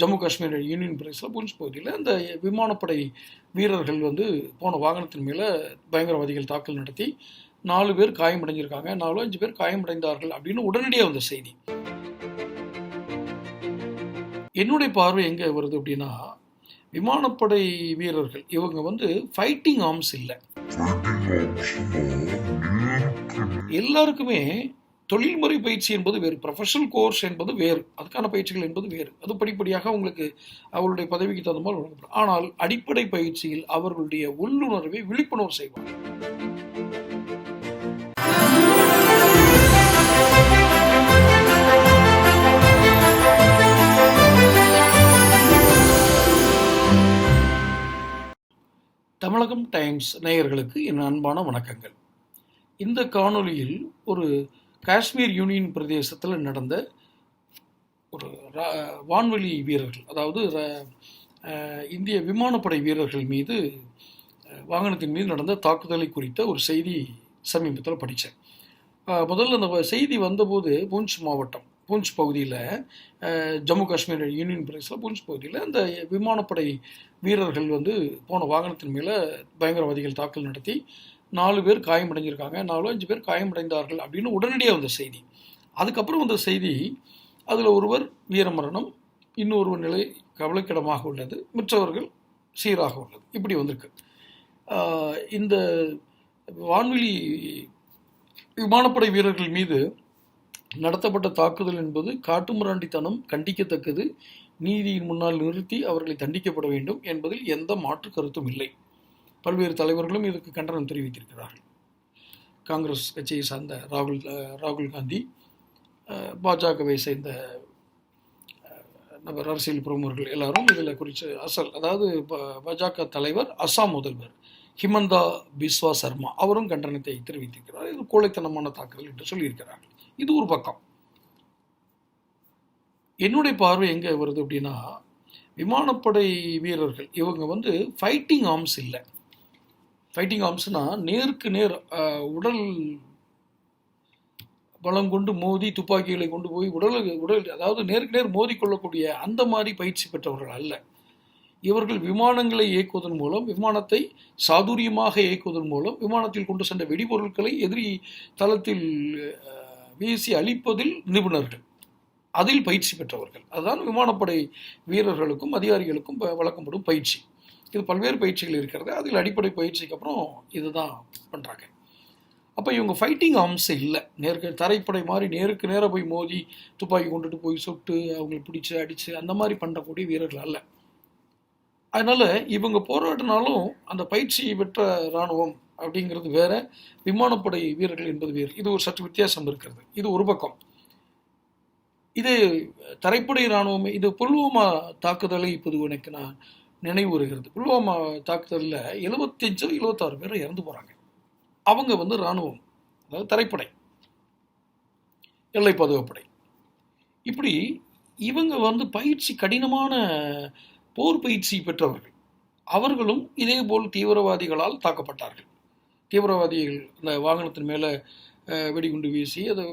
Jammu Kashmir union பிரதேசத்தில் பூஞ்ச் பகுதியில் அந்த விமானப்படை வீரர்கள் வந்து போன வாகனத்தின் மேலே பயங்கரவாதிகள் தாக்கல் நடத்தி நாலு பேர் காயமடைஞ்சிருக்காங்க. நாலு அஞ்சு பேர் காயமடைந்தார்கள் அப்படின்னு உடனடியாக வந்த செய்தி. என்னுடைய பார்வை எங்கே வருது அப்படின்னா விமானப்படை வீரர்கள் இவங்க வந்து ஃபைட்டிங் ஆர்ம்ஸ் இல்லை. எல்லாருக்குமே தொழில்முறை பயிற்சி என்பது வேறு ப்ரொஃபஷனல் கோர்ஸ் என்பது வேறு அதுக்கான பயிற்சிகள் என்பது வேறு. அது படிப்படியாக அவங்களுக்கு அவர்களுடைய பதவிக்கு தகுந்த மாதிரி வழங்கப்படும். ஆனால் அடிப்படை பயிற்சியில் அவர்களுடைய உள்ளுணர்வை விழிப்புணர்வு செய்வார். தமிழகம் டைம்ஸ் நேயர்களுக்கு என் அன்பான வணக்கங்கள். இந்த காணொலியில் ஒரு காஷ்மீர் யூனியன் பிரதேசத்தில் நடந்த ஒரு ரா- வான்வெளி வீரர்கள் அதாவது இந்திய விமானப்படை வீரர்கள் மீது வாகனத்தின் மீது நடந்த தாக்குதலை குறித்த ஒரு செய்தி சமீபத்தில் படித்தேன் முதல்ல அந்த வ- செய்தி வந்தபோது பூஞ்ச் மாவட்டம் பூஞ்ச் பகுதியில் ஜம்மு காஷ்மீர் யூனியன் பிரதேசத்தில் பூஞ்ச் பகுதியில் அந்த விமானப்படை வீரர்கள் வந்து போன வாகனத்தின் மேலே பயங்கரவாதிகள் தாக்கல் நடத்தி நாலு பேர் காயமடைஞ்சிருக்காங்க நாலு அஞ்சு பேர் காயமடைந்தார்கள் அப்படின்னு உடனடியாக வந்த செய்தி. அதுக்கப்புறம் வந்த செய்தி அதில் ஒருவர் வீரமரணம் இன்னொருவர் நிலை கவலைக்கிடமாக உள்ளது மற்றவர்கள் சீராக உள்ளது. இப்படி வந்திருக்கு. இந்த வான்வெளி விமானப்படை வீரர்கள் மீது நடத்தப்பட்ட தாக்குதல் என்பது காட்டுமிராண்டித்தனம் கண்டிக்கத்தக்கது. நீதியின் முன்னால் நிறுத்தி அவர்களை தண்டிக்கப்பட வேண்டும் என்பதில் எந்த மாற்று கருத்தும் இல்லை. பல்வேறு தலைவர்களும் இதற்கு கண்டனம் தெரிவித்திருக்கிறார்கள். காங்கிரஸ் கட்சியை சார்ந்த ராகுல் ராகுல் காந்தி பாஜகவை சேர்ந்த நபர் அரசியல் பிரமுகர்கள் எல்லாரும் இதில் குறித்து அசல் அதாவது ப- பாஜக தலைவர் அசாம் முதல்வர் ஹிமந்தா பிஸ்வா சர்மா அவரும் கண்டனத்தை தெரிவித்திருக்கிறார். இது கோழைத்தனமான தாக்குதல் என்று சொல்லியிருக்கிறார்கள். இது ஒரு பக்கம். என்னுடைய பார்வை எங்கே வருது அப்படின்னா விமானப்படை வீரர்கள் இவங்க வந்து ஃபைட்டிங் ஆர்ம்ஸ் இல்லை. ஃபைட்டிங் ஆர்ம்ஸ்னா நேருக்கு நேர் உடல் பலம் கொண்டு மோதி துப்பாக்கிகளை கொண்டு போய் உடல் உடல் அதாவது நேருக்கு நேர் மோதி கொள்ளக்கூடிய அந்த மாதிரி பயிற்சி பெற்றவர்கள் அல்ல. இவர்கள் விமானங்களை இயக்குவதன் மூலம் விமானத்தை சாதுரியமாக இயக்குவதன் மூலம் விமானத்தில் கொண்டு சென்ற வெடிபொருட்களை எதிரி தளத்தில் வீசி அழிப்பதில் நிபுணர்கள். அதில் பயிற்சி பெற்றவர்கள். அதுதான் விமானப்படை வீரர்களுக்கும் அதிகாரிகளுக்கும் வழங்கப்படும் பயிற்சி. இது பல்வேறு பயிற்சிகள் இருக்கிறது. அதில் அடிப்படை பயிற்சிக்கு அப்புறம் இதுதான் பண்ணுறாங்க அப்போ இவங்க ஃபைட்டிங் அம்சம் இல்லை. நேருக்கு தரைப்படை மாதிரி நேருக்கு நேராக போய் மோதி துப்பாக்கி கொண்டுட்டு போய் சுட்டு அவங்களை பிடிச்சி அடித்து அந்த மாதிரி பண்ணக்கூடிய வீரர்கள் அல்ல. அதனால் இவங்க போராடினாலும் அந்த பயிற்சி பெற்ற இராணுவம் அப்படிங்கிறது வேற. விமானப்படை வீரர்கள் என்பது வேறு. இது ஒரு சற்று வித்தியாசம் இருக்கிறது. இது ஒரு பக்கம். இது தரைப்படை இராணுவம் இது புல்வாமா தாக்குதலை இப்போது எனக்கு நான் நினைவுறுகிறது. புல்வாமா தாக்குதலில் எழுபத்தஞ்சோ எழுபத்தாறு பேர் இறந்து போகிறாங்க அவங்க வந்து இராணுவம் அதாவது தரைப்படை எல்லை பாதுகாப்படை இப்படி இவங்க வந்து பயிற்சி கடினமான போர் பயிற்சி பெற்றவர்கள். அவர்களும் இதே போல் தீவிரவாதிகளால் தாக்கப்பட்டார்கள். தீவிரவாதிகள் அந்த வாகனத்தின் மேலே வெடிகுண்டு வீசி அதை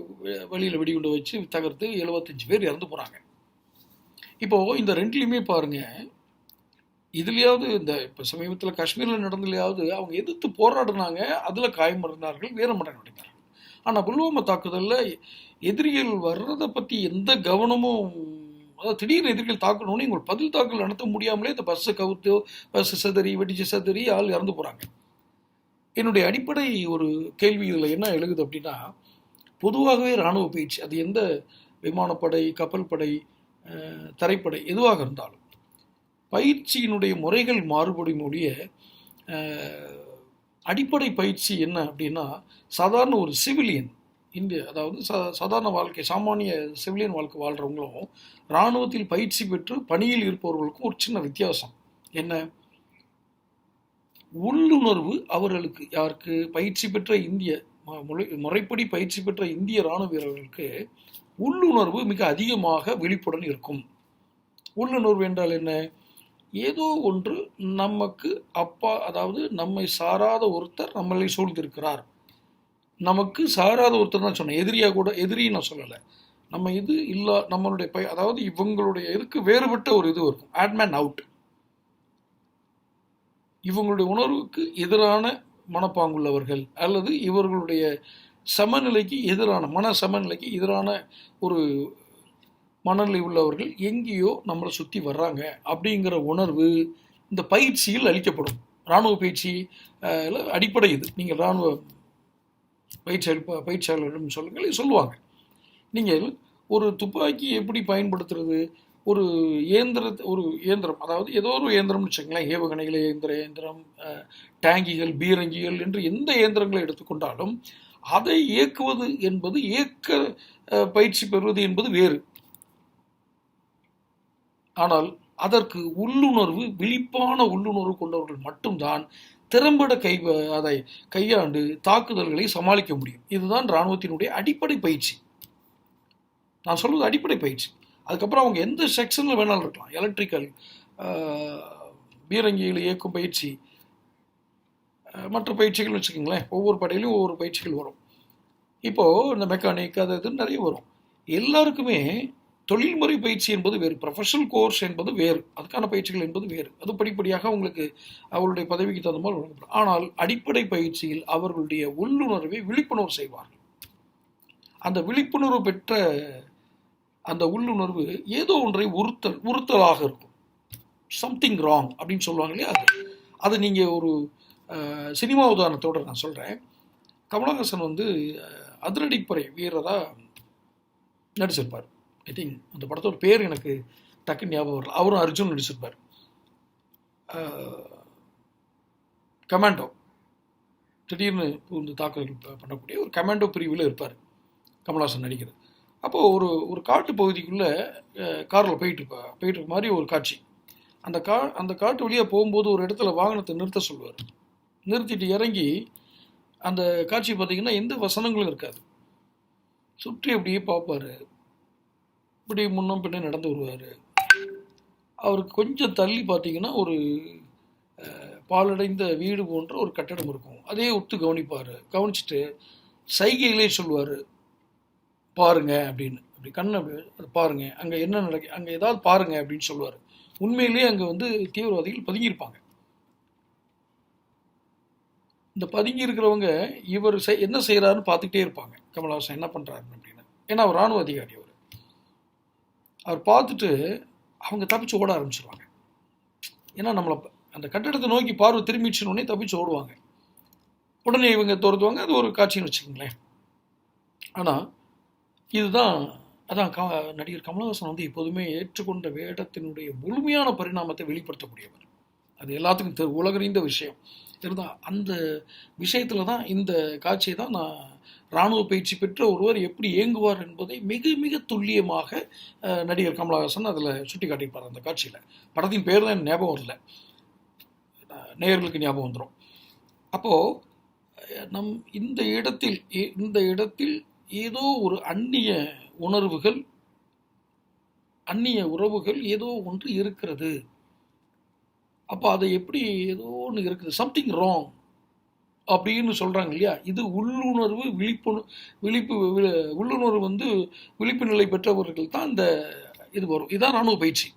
வெளியில் வெடிகுண்டு வச்சு தகர்த்து எழுபத்தஞ்சு பேர் இறந்து போகிறாங்க இப்போது இந்த ரெண்டுலேயுமே பாருங்கள் இதுலேயாவது இந்த இப்போ சமீபத்தில் காஷ்மீரில் நடந்ததுலையாவது அவங்க எதிர்த்து போராடினாங்க அதில் காயமடைந்தார்கள் வீரமரணம் அடைந்தார்கள் ஆனால் புல்வாமா தாக்குதலில் எதிரிகள் வர்றதை பற்றி எந்த கவனமும் அதாவது திடீர்னு எதிரிகள் தாக்கணும்னு எங்கள் பதில் தாக்கல் நடத்த முடியாமலே இந்த பஸ்ஸை கவுத்து பஸ்ஸு சதறி வெடிச்சு சதறி ஆள் இறந்து போகிறாங்க என்னுடைய அடிப்படை ஒரு கேள்வி இதில் என்ன எழுகுது அப்படின்னா பொதுவாகவே இராணுவ பயிற்சி அது எந்த விமானப்படை கப்பல் படை தரைப்படை எதுவாக இருந்தாலும் பயிற்சியினுடைய முறைகள் மாறுபடும் ஒழிய அடிப்படை பயிற்சி என்ன அப்படின்னா சாதாரண ஒரு சிவிலியன் இந்திய அதாவது ச சாதாரண வாழ்க்கை சாமானிய சிவிலியன் வாழ்க்கை வாழ்கிறவங்களும் இராணுவத்தில் பயிற்சி பெற்று பணியில் இருப்பவர்களுக்கும் ஒரு சின்ன வித்தியாசம். என்ன? உள்ளுணர்வு அவர்களுக்கு யாருக்கு? பயிற்சி பெற்ற இந்திய ம- முறை முறைப்படி பயிற்சி பெற்ற இந்திய இராணுவ வீரர்களுக்கு உள்ளுணர்வு மிக அதிகமாக விழிப்புடன் இருக்கும். உள்ளுணர்வு என்றால் என்ன? ஏதோ ஒன்று நமக்கு அப்பா அதாவது நம்மை சாராத ஒருத்தர் நம்மளை சூழ்ந்திருக்கிறார். நமக்கு சாராத ஒருத்தர் தான் சொன்னேன். எதிரியாக கூட எதிரி நான் சொல்லலை. நம்ம இது இல்லை நம்மளுடைய பய அதாவது இவங்களுடைய இதுக்கு வேறுபட்ட ஒரு இது இருக்கும். ஆட்மேன் அவுட் இவங்களுடைய உணர்வுக்கு எதிரான மனப்பாங்குள்ளவர்கள் அல்லது இவர்களுடைய சமநிலைக்கு எதிரான மன சமநிலைக்கு எதிரான ஒரு மனநிலை உள்ளவர்கள் எங்கேயோ நம்மளை சுற்றி வர்றாங்க அப்படிங்கிற உணர்வு இந்த பயிற்சியில் அளிக்கப்படும். இராணுவ பயிற்சி அடிப்படை இது. நீங்கள் இராணுவ பயிற்சி அளிப்ப பயிற்சியாளரிடம் சொல்லுங்கள் சொல்லுவாங்க. நீங்கள் ஒரு துப்பாக்கி எப்படி பயன்படுத்துறது? ஒரு இயந்திர ஒரு இயந்திரம் அதாவது ஏதோ ஒரு இயந்திரம்னு வச்சுக்கங்களேன் ஏவுகணைகள் இயந்திர இயந்திரம் டேங்கிகள் பீரங்கிகள் என்று எந்த இயந்திரங்களை எடுத்துக்கொண்டாலும் அதை இயக்குவது என்பது இயக்க பயிற்சி பெறுவது என்பது வேறு. ஆனால் அதற்கு உள்ளுணர்வு விழிப்பான உள்ளுணர்வு கொண்டவர்கள் மட்டும்தான் திறம்பட கை அதை கையாண்டு தாக்குதல்களை சமாளிக்க முடியும். இதுதான் இராணுவத்தினுடைய அடிப்படை பயிற்சி. நான் சொல்வது அடிப்படை பயிற்சி. அதுக்கப்புறம் அவங்க எந்த செக்ஷனில் வேணாலும் இருக்கலாம். எலக்ட்ரிக்கல் பீரங்கிகளை இயக்கும் பயிற்சி மற்ற பயிற்சிகள் வச்சுக்கோங்களேன். ஒவ்வொரு படையிலையும் ஒவ்வொரு பயிற்சிகள் வரும். இப்போது இந்த மெக்கானிக் அது இதுன்னு நிறைய வரும். எல்லாருக்குமே தொழில்முறை பயிற்சி என்பது வேறு ப்ரொஃபஷனல் கோர்ஸ் என்பது வேறு அதுக்கான பயிற்சிகள் என்பது வேறு. அது படிப்படியாக அவங்களுக்கு அவருடைய பதவிக்கு தகுந்த மாதிரி வழங்கப்படும். ஆனால் அடிப்படை பயிற்சியில் அவர்களுடைய உள்ளுணர்வை விழிப்புணர்வு செய்வார்கள். அந்த விழிப்புணர்வு பெற்ற அந்த உள்ளுணர்வு ஏதோ ஒன்றை உறுத்தல் உறுத்தலாக இருக்கும். சம்திங் ராங் அப்படின்னு சொல்லுவாங்க இல்லையா? அது. அது நீங்கள் ஒரு சினிமா உதாரணத்தோடு நான் சொல்கிறேன் கமலஹாசன் வந்து அஹ், அதிரடிப்படை வீரராக நடிச்சிருப்பார். ஐ திங்க் அந்த படத்தோட பேர் எனக்கு டக்குன்னு ஞாபகம் வரல. அவரும் அர்ஜுன் நடிச்சிருப்பார். கமாண்டோ. திடீர்னு இந்த தாக்குதல் பண்ணக்கூடிய ஒரு கமாண்டோ பிரிவில் இருப்பார். கமல்ஹாசன் நடிக்கிறது. அப்போது ஒரு ஒரு காட்டு பகுதிக்குள்ளே காரில் போயிட்டு இருப்பா போயிட்டு இருக்க மாதிரி ஒரு காட்சி. அந்த கா அந்த காட்டு வழியாக போகும்போது ஒரு இடத்துல வாகனத்தை நிறுத்த சொல்லுவார். நிறுத்திட்டு இறங்கி அந்த காட்சி பார்த்தீங்கன்னா எந்த வசனங்களும் இருக்காது. சுற்றி அப்படியே பார்ப்பாரு இப்படி முன்னும் பின்னே நடந்து வருவார். அவருக்கு கொஞ்சம் தள்ளி பார்த்தீங்கன்னா ஒரு பாலடைந்த பாழடைந்த வீடு போன்ற ஒரு கட்டடம் இருக்கும். அதே ஒத்து கவனிப்பார். கவனிச்சுட்டு சைகையிலே சொல்லுவார் பாருங்க அப்படின்னு. அப்படி கண்ணை அப்படி அது பாருங்க. அங்கே என்ன நடக்கு அங்கே ஏதாவது பாருங்க அப்படின்னு சொல்லுவார். உண்மையிலேயே அங்கே வந்து தீவிரவாதிகள் பதுங்கியிருப்பாங்க. இந்த பதுங்கி இருக்கிறவங்க இவர் செய் என்ன செய்கிறாருன்னு பார்த்துக்கிட்டே இருப்பாங்க. கமலஹாசன் என்ன பண்ணுறாரு அப்படின்னு. ஏன்னா அவர் ராணுவ அதிகாரி அவர். அவர் பார்த்துட்டு அவங்க தப்பிச்சு ஓட ஆரம்பிச்சிருவாங்க. ஏன்னா நம்மளை அந்த கட்டடத்தை நோக்கி பார்வை திரும்பிடுச்சுன்னு தப்பிச்சு ஓடுவாங்க. உடனே இவங்க துரத்துவாங்க. அது ஒரு காட்சின்னு வச்சுக்கோங்களேன். ஆனால் இதுதான் அதான் க நடிகர் கமலஹாசன் வந்து எப்போதுமே ஏற்றுக்கொண்ட வேடத்தினுடைய முழுமையான பரிணாமத்தை வெளிப்படுத்தக்கூடியவர். அது எல்லாத்துக்கும் தெரு உலகறிந்த விஷயம். இருந்தால் அந்த விஷயத்தில் தான் இந்த காட்சியை தான் நான் இராணுவ பயிற்சி பெற்ற ஒருவர் எப்படி இயங்குவார் என்பதை மிக மிக துல்லியமாக நடிகர் கமலஹாசன் அதில் சுட்டி காட்டியிருப்பார் அந்த காட்சியில். படத்தின் பேர் தான் ஞாபகம் இல்லை நேயர்களுக்கு ஞாபகம் வந்துடும் அப்போது நம் இந்த இடத்தில் இந்த இடத்தில் ஏதோ ஒரு அந்நிய உணர்வுகள் அந்நிய உறவுகள் ஏதோ ஒன்று இருக்கிறது. அப்போ அதை எப்படி ஏதோ ஒன்று இருக்குது. சம்திங் ராங் அப்படின்னு சொல்கிறாங்க இல்லையா? இது உள்ளுணர்வு விழிப்புணர் விழிப்பு உள்ளுணர்வு வந்து விழிப்பு நிலை பெற்றவர்கள் தான் இந்த இது வரும். இதான் ராணுவ பயிற்சி.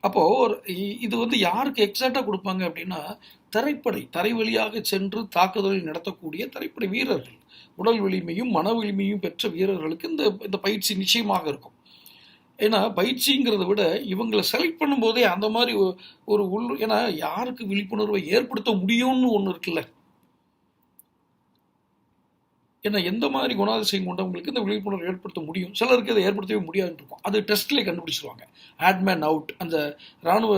அப்போது ஒரு இ- இது வந்து யாருக்கு எக்ஸாக்டாக கொடுப்பாங்க அப்படின்னா தரைப்படை தரை வழியாக சென்று தாக்குதலை நடத்தக்கூடிய தரைப்படை வீரர்கள். உடல் வலிமையும் மன வலிமையும் பெற்ற வீரர்களுக்கு இந்த இந்த பயிற்சி நிச்சயமாக இருக்கும். ஏன்னா பயிற்சிங்கிறத விட இவங்களை செலக்ட் பண்ணும்போதே அந்த மாதிரி ஒரு உள் ஏன்னா யாருக்கு விழிப்புணர்வை ஏற்படுத்த முடியும்னு ஒன்று இருக்குல்ல? ஏன்னா எந்த மாதிரி குணாதிசயம் கொண்டவங்களுக்கு இந்த விழிப்புணர்வு ஏற்படுத்த முடியும்? சிலருக்கு அதை ஏற்படுத்தவே முடியாதுன்னு இருக்கும். அது டெஸ்ட்லேயே கண்டுபிடிச்சிருவாங்க. ஆட்மேன் அவுட் அந்த இராணுவ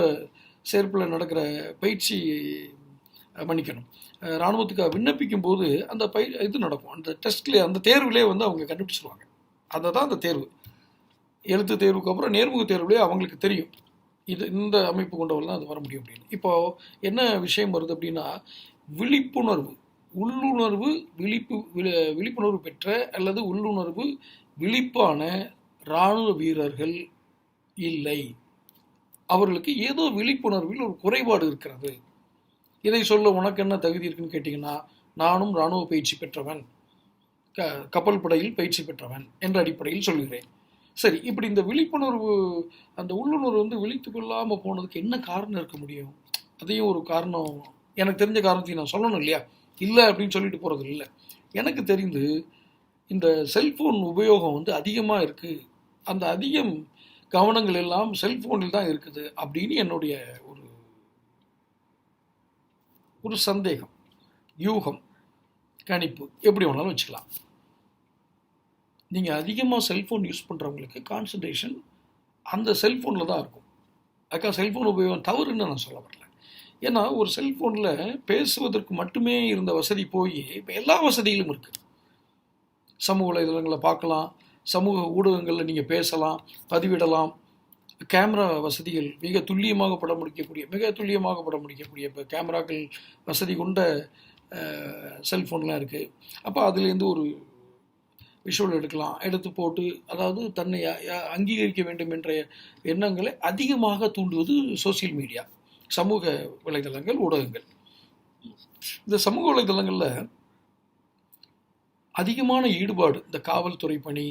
சேர்ப்பில் நடக்கிற பயிற்சி மன்னிக்கணும். அஹ், இராணுவத்துக்கு விண்ணப்பிக்கும் போது அந்த பய இது நடக்கும். அந்த டெஸ்ட்லேயே அந்த தேர்வுலேயே வந்து அவங்க கண்டுபிடிச்சிருவாங்க. அதை தான் அந்த தேர்வு. எழுத்து தேர்வுக்கு அப்புறம் நேர்முக தேர்வுலேயே அவங்களுக்கு தெரியும். இது இந்த அமைப்பு கொண்டவர்கள் தான் அது வர முடியும் அப்படின்னு. இப்போது என்ன விஷயம் வருது அப்படின்னா விழிப்புணர்வு. உள்ளுணர்வு விழிப்பு விழிப்புணர்வு பெற்ற அல்லது உள்ளுணர்வு விழிப்பான இராணுவ வீரர்கள் இல்லை. அவர்களுக்கு ஏதோ விழிப்புணர்வில் ஒரு குறைபாடு இருக்கிறது. இதை சொல்ல உனக்கு என்ன தகுதி இருக்குன்னு கேட்டிங்கன்னா நானும் இராணுவ பயிற்சி பெற்றவன். க கப்பல் படையில் பயிற்சி பெற்றவன் என்ற அடிப்படையில் சொல்கிறேன். சரி இப்படி இந்த விழிப்புணர்வு அந்த உள்ளுணர்வு வந்து விழித்து கொள்ளாமல் போனதுக்கு என்ன காரணம் இருக்க முடியும்? அதையும் ஒரு காரணம் எனக்கு தெரிஞ்ச காரணத்தையும் நான் சொல்லணும் இல்லையா? இல்லை அப்படின்னு சொல்லிட்டு போகிறது இல்லை. எனக்கு தெரிந்து இந்த செல்ஃபோன் உபயோகம் வந்து அதிகமாக இருக்குது அந்த அதிகம் கவனங்கள் எல்லாம் செல்ஃபோனில் தான் இருக்குது அப்படின்னு என்னுடைய ஒரு ஒரு சந்தேகம் யூகம் கணிப்பு எப்படி வேணாலும் வச்சுக்கலாம். நீங்கள் அதிகமாக செல்ஃபோன் யூஸ் பண்ணுறவங்களுக்கு கான்சன்ட்ரேஷன் அந்த செல்ஃபோனில் தான் இருக்கும். அக்கா செல்ஃபோன் உபயோகம் தவறுன்னு நான் சொல்ல வரல. ஏன்னா ஒரு செல்ஃபோனில் பேசுவதற்கு மட்டுமே இருந்த வசதி போய் இப்போ எல்லா வசதிகளும் இருக்குது சமூக வலைதளங்களை பார்க்கலாம் சமூக ஊடகங்களில் நீங்கள் பேசலாம் பதிவிடலாம். கேமரா வசதிகள் மிக துல்லியமாக படம் முடிக்கக்கூடிய மிக துல்லியமாக படம் முடிக்கக்கூடிய இப்போ கேமராக்கள் வசதி கொண்ட செல்ஃபோன்லாம் இருக்குது அப்போ அதுலேருந்து ஒரு விஷுவல் எடுக்கலாம். எடுத்து போட்டு அதாவது தன்னை அங்கீகரிக்க வேண்டும் என்ற எண்ணங்களை அதிகமாக தூண்டுவது சோசியல் மீடியா. சமூக வலைதளங்கள் ஊடகங்கள். இந்த சமூக வலைதளங்களில் அதிகமான ஈடுபாடு இந்த காவல்துறை பணி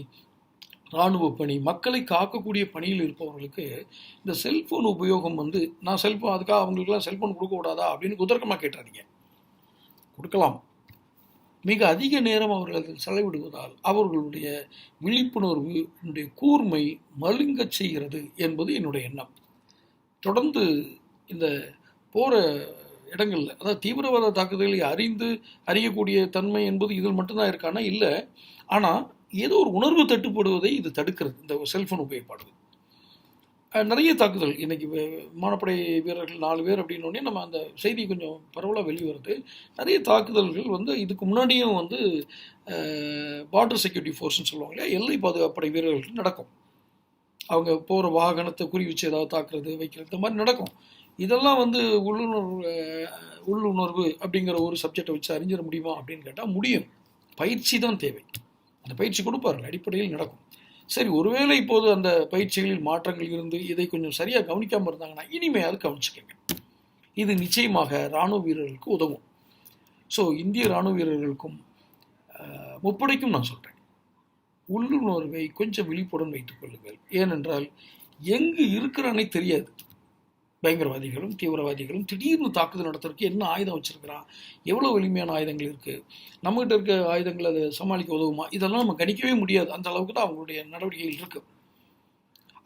இராணுவ பணி மக்களை காக்கக்கூடிய பணியில் இருப்பவர்களுக்கு இந்த செல்ஃபோன் உபயோகம் வந்து நான் செல்ஃபோன் அதுக்காக அவங்களுக்குலாம் செல்ஃபோன் கொடுக்கக்கூடாதா அப்படின்னு குதர்க்கமாக கேட்டுறாதீங்க கொடுக்கலாம். மிக அதிக நேரம் அவர்கள் அதில் செலவிடுவதால் அவர்களுடைய விழிப்புணர்வு கூர்மை மழுங்கச் செய்கிறது என்பது என்னுடைய எண்ணம். தொடர்ந்து இந்த போகிற இடங்களில் அதாவது தீவிரவாத தாக்குதல்களை அறிந்து அறியக்கூடிய தன்மை என்பது இதில் மட்டும்தான் இருக்கானா இல்லை. ஆனால் ஏதோ ஒரு உணர்வு தட்டுப்படுவதை இது தடுக்கிறது இந்த செல்ஃபோன் உபயோகப்படுது நிறைய தாக்குதல். இன்னைக்கு விமானப்படை வீரர்கள் நாலு பேர் அப்படின்னோடனே நம்ம அந்த செய்தி கொஞ்சம் பரவலாக வெளியே வருது நிறைய தாக்குதல்கள் வந்து இதுக்கு முன்னாடியும் வந்து பார்டர் செக்யூரிட்டி ஃபோர்ஸ்னு சொல்லுவாங்க இல்லையா? எல்லை பாதுகாப்படை வீரர்களுக்கு நடக்கும். அவங்க போகிற வாகனத்தை குறி வச்சு ஏதாவது தாக்குறது வைக்கிறது இந்த மாதிரி நடக்கும். இதெல்லாம் வந்து உள்ளுணர்வு உள்ளுணர்வு அப்படிங்கிற ஒரு சப்ஜெக்டை வச்சு அறிஞ்சிட முடியுமா அப்படின்னு கேட்டால் முடியும். பயிற்சி தான் தேவை. அந்த பயிற்சி கொடுப்பார்கள். அடிப்படையில் நடக்கும். சரி ஒருவேளை இப்போது அந்த பயிற்சிகளில் மாற்றங்கள் இருந்து இதை கொஞ்சம் சரியாக கவனிக்காமல் இருந்தாங்கன்னா இனிமையாவது கவனிச்சுக்கோங்க. இது நிச்சயமாக இராணுவ வீரர்களுக்கு உதவும். ஸோ இந்திய இராணுவ வீரர்களுக்கும் முப்படைக்கும் நான் சொல்கிறேன் உள்ளுணர்வை கொஞ்சம் விழிப்புடன் வைத்துக் கொள்ளுங்கள். ஏனென்றால் எங்கு இருக்கிறானே தெரியாது. பயங்கரவாதிகளும் தீவிரவாதிகளும் திடீர்னு தாக்குதல் நடத்துறதுக்கு என்ன ஆயுதம் வச்சுருக்கிறான்? எவ்வளோ வலிமையான ஆயுதங்கள் இருக்குது நம்மகிட்ட இருக்க ஆயுதங்கள் அதை சமாளிக்க உதவுமா? இதெல்லாம் நம்ம கணிக்கவே முடியாது. அந்த அளவுக்கு தான் அவங்களுடைய நடவடிக்கைகள் இருக்குது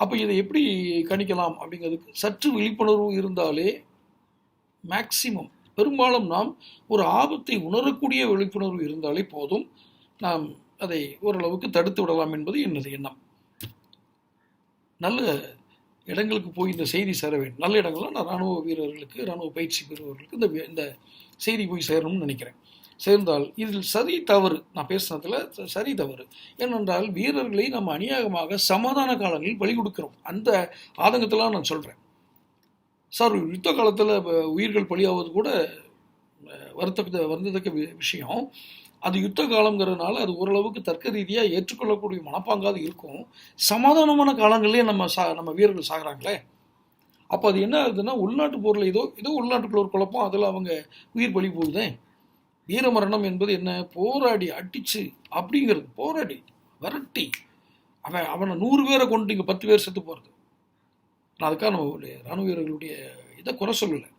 அப்போ இதை எப்படி கணிக்கலாம் அப்படிங்கிறதுக்கு சற்று விழிப்புணர்வு இருந்தாலே மேக்சிமம் பெரும்பாலும் நாம் ஒரு ஆபத்தை உணரக்கூடிய விழிப்புணர்வு இருந்தாலே போதும். நாம் அதை ஓரளவுக்கு தடுத்து விடலாம் என்பது எனது எண்ணம். நல்ல இடங்களுக்கு போய் இந்த செய்தி சேர வேண்டும். நல்ல இடங்கள்லாம் நான் ராணுவ வீரர்களுக்கு ராணுவ பயிற்சி பெறுபவர்களுக்கு இந்த இந்த செய்தி போய் சேரணும்னு நினைக்கிறேன். சேர்ந்தால் இதில் சரி தவறு நான் பேசுனதுல சரி தவறு. ஏனென்றால் வீரர்களை நம்ம அநியாயமாக சமாதான காலங்களில் பலி கொடுக்கிறோம். அந்த ஆதங்கத்தெல்லாம் நான் சொல்கிறேன் சார் யுத்த காலத்தில் உயிர்கள் பலியாவது கூட அஹ், வருத்தக்க வருந்தத்தக்க வி- விஷயம். அது யுத்த காலங்கிறதுனால அது ஓரளவுக்கு தர்க்க ரீதியாக ஏற்றுக்கொள்ளக்கூடிய மனப்பாங்காது இருக்கும். சமாதானமான காலங்களிலே நம்ம சா நம்ம வீரர்கள் சாகிறாங்களே. அப்போ அது என்ன ஆகுதுன்னா உள்நாட்டு போரில் ஏதோ ஏதோ உள்நாட்டுக்குள்ள ஒரு குழப்பம் அதில் அவங்க உயிர் பலி போகுதே. வீரமரணம் என்பது என்ன? போராடி அடிச்சு அப்படிங்கிறது போராடி விரட்டி. அவன் அவனை நூறு பேரை கொண்டு இங்கே பத்து பேர் செத்து போகிறது நான் அதுக்காக நம்ம ராணுவ வீரர்களுடைய இதை குறை சொல்லலை.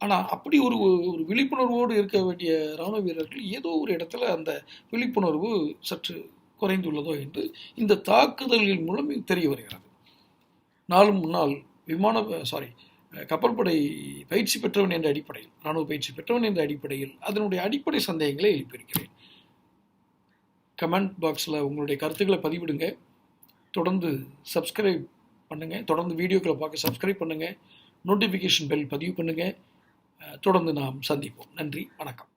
ஆனால் அப்படி ஒரு ஒரு விழிப்புணர்வோடு இருக்க வேண்டிய ராணுவ வீரர்கள் ஏதோ ஒரு இடத்துல அந்த விழிப்புணர்வு சற்று குறைந்துள்ளதோ என்று இந்த தாக்குதல்களின் மூலம் தெரிய வருகிறது. நாளும் முன்னால் விமான சாரி கப்பற்படை பயிற்சி பெற்றவன் என்ற அடிப்படையில் ராணுவ பயிற்சி பெற்றவன் என்ற அடிப்படையில் அதனுடைய அடிப்படை சந்தேகங்களை எழுப்பியிருக்கிறேன். கமெண்ட் பாக்ஸில் உங்களுடைய கருத்துக்களை பதிவிடுங்க. தொடர்ந்து சப்ஸ்கிரைப் பண்ணுங்கள் தொடர்ந்து வீடியோக்களை பார்க்க சப்ஸ்கிரைப் பண்ணுங்கள் நோட்டிஃபிகேஷன் பெல் பதிவு பண்ணுங்கள் தொடர்ந்து நாம் சந்திப்போம். நன்றி வணக்கம்.